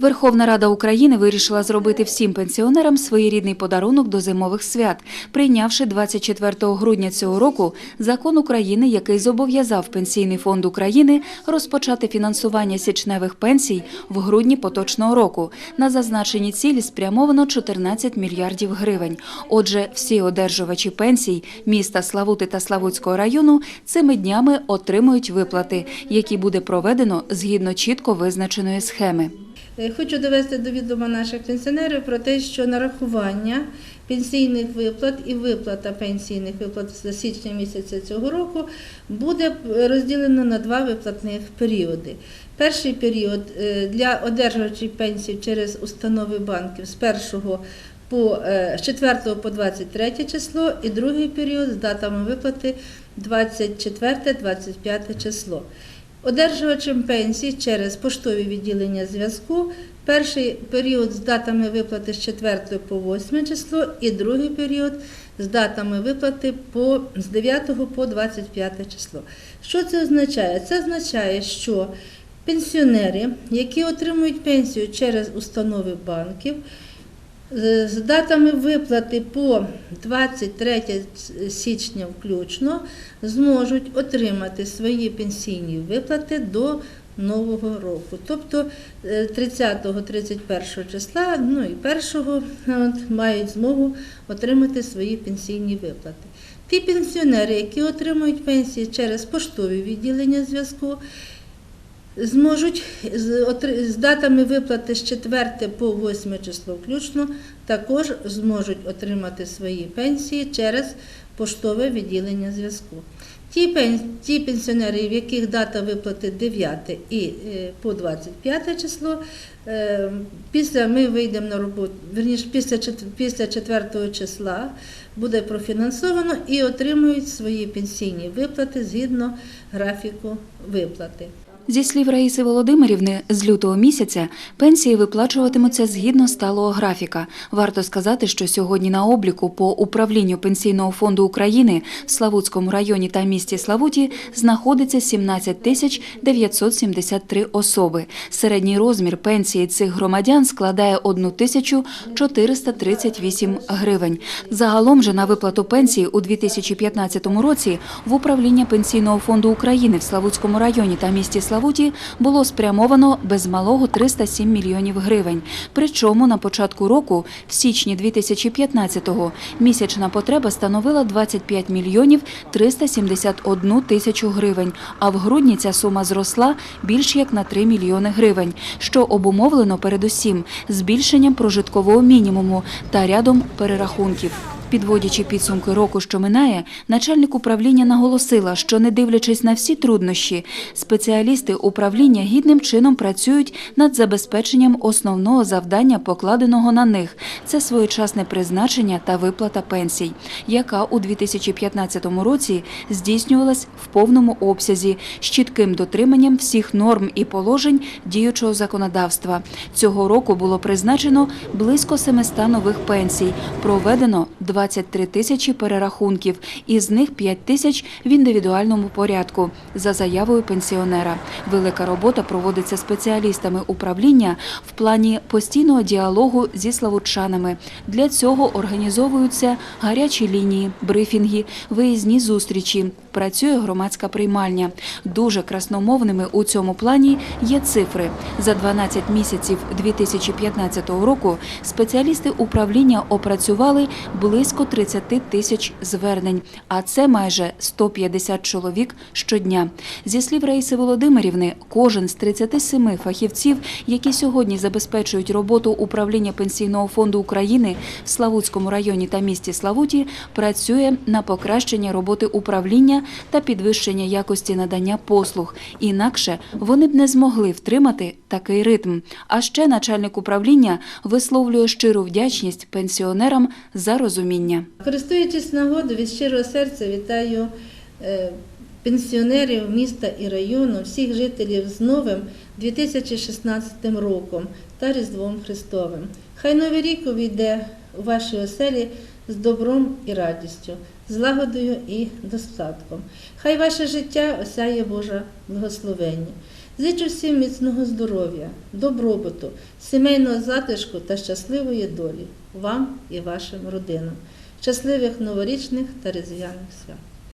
Верховна Рада України вирішила зробити всім пенсіонерам своєрідний подарунок до зимових свят, прийнявши 24 грудня цього року закон України, який зобов'язав Пенсійний фонд України розпочати фінансування січневих пенсій в грудні поточного року. На зазначені цілі спрямовано 14 мільярдів гривень. Отже, всі одержувачі пенсій міста Славути та Славутського району цими днями отримують виплати, які буде проведено згідно чітко визначеної схеми. Е, Хочу довести до відома наших пенсіонерів про те, що нарахування пенсійних виплат і виплата пенсійних виплат за січня місяця цього року буде розділено на два виплатних періоди. Перший період е, для одержувачів пенсій через установи банків з 1 по е, з 4 по 23 число і другий період з датами виплати 24-25 число. Одержувачем пенсій через поштові відділення зв'язку перший період з датами виплати з 4 по 8 число і другий період з датами виплати по, з 9 по 25 число. Що це означає? Це означає, що пенсіонери, які отримують пенсію через установи банків, з датами виплати по 23 січня включно зможуть отримати свої пенсійні виплати до Нового року. Тобто 30-31 числа, ну і 1 от, мають змогу отримати свої пенсійні виплати. Ті пенсіонери, які отримують пенсії через поштові відділення зв'язку, зможуть з, датами виплати з 4 по 8 число включно також зможуть отримати свої пенсії через поштове відділення зв'язку. Ті, пенсіонери, в яких дата виплати 9 і е, по 25 число, е, після ми вийдемо на роботу, верніше після 4 числа буде профінансовано і отримують свої пенсійні виплати згідно графіку виплати. Зі слів Раїси Володимирівни, з лютого місяця пенсії виплачуватимуться згідно сталого графіка. Варто сказати, що сьогодні на обліку по управлінню Пенсійного фонду України в Славутському районі та місті Славуті знаходиться 17 тисяч 973 особи. Середній розмір пенсії цих громадян складає 1 тисячу 438 гривень. Загалом же на виплату пенсії у 2015 році в управління Пенсійного фонду України в Славутському районі та місті Славуті було спрямовано без малого 307 мільйонів гривень. Причому на початку року, в січні 2015-го, місячна потреба становила 25 мільйонів 371 тисячу гривень, а в грудні ця сума зросла більш як на 3 мільйони гривень, що обумовлено передусім збільшенням прожиткового мінімуму та рядом перерахунків. Підводячи підсумки року, що минає, начальник управління наголосила, що не дивлячись на всі труднощі, спеціалісти управління гідним чином працюють над забезпеченням основного завдання, покладеного на них це своєчасне призначення та виплата пенсій, яка у 2015 році здійснювалась в повному обсязі з чітким дотриманням всіх норм і положень діючого законодавства. Цього року було призначено близько 700 нових пенсій, проведено 23 тисячі перерахунків, із них 5 тисяч в індивідуальному порядку за заявою пенсіонера. Велика робота проводиться спеціалістами управління в плані постійного діалогу зі славутчанами. Для цього організовуються гарячі лінії, брифінги, виїзні зустрічі. Працює громадська приймальня. Дуже красномовними у цьому плані є цифри. За 12 місяців 2015 року спеціалісти управління опрацювали близько 30 тисяч звернень, а це майже 150 чоловік щодня. Зі слів Раїси Володимирівни, кожен з 37 фахівців, які сьогодні забезпечують роботу управління Пенсійного фонду України в Славутському районі та місті Славуті, працює на покращення роботи управління та підвищення якості надання послуг. Інакше вони б не змогли втримати такий ритм. А ще начальник управління висловлює щиру вдячність пенсіонерам за розуміння. Користуючись нагодою, від щирого серця вітаю е, пенсіонерів міста і району, всіх жителів з новим 2016 роком та Різдвом Христовим. Хай новий рік увійде у ваші оселі з добром і радістю, злагодою і достатком. Хай ваше життя осяє Боже благословення. Зичу всім міцного здоров'я, добробуту, сімейного затишку та щасливої долі вам і вашим родинам. Щасливих новорічних та різдвяних свят!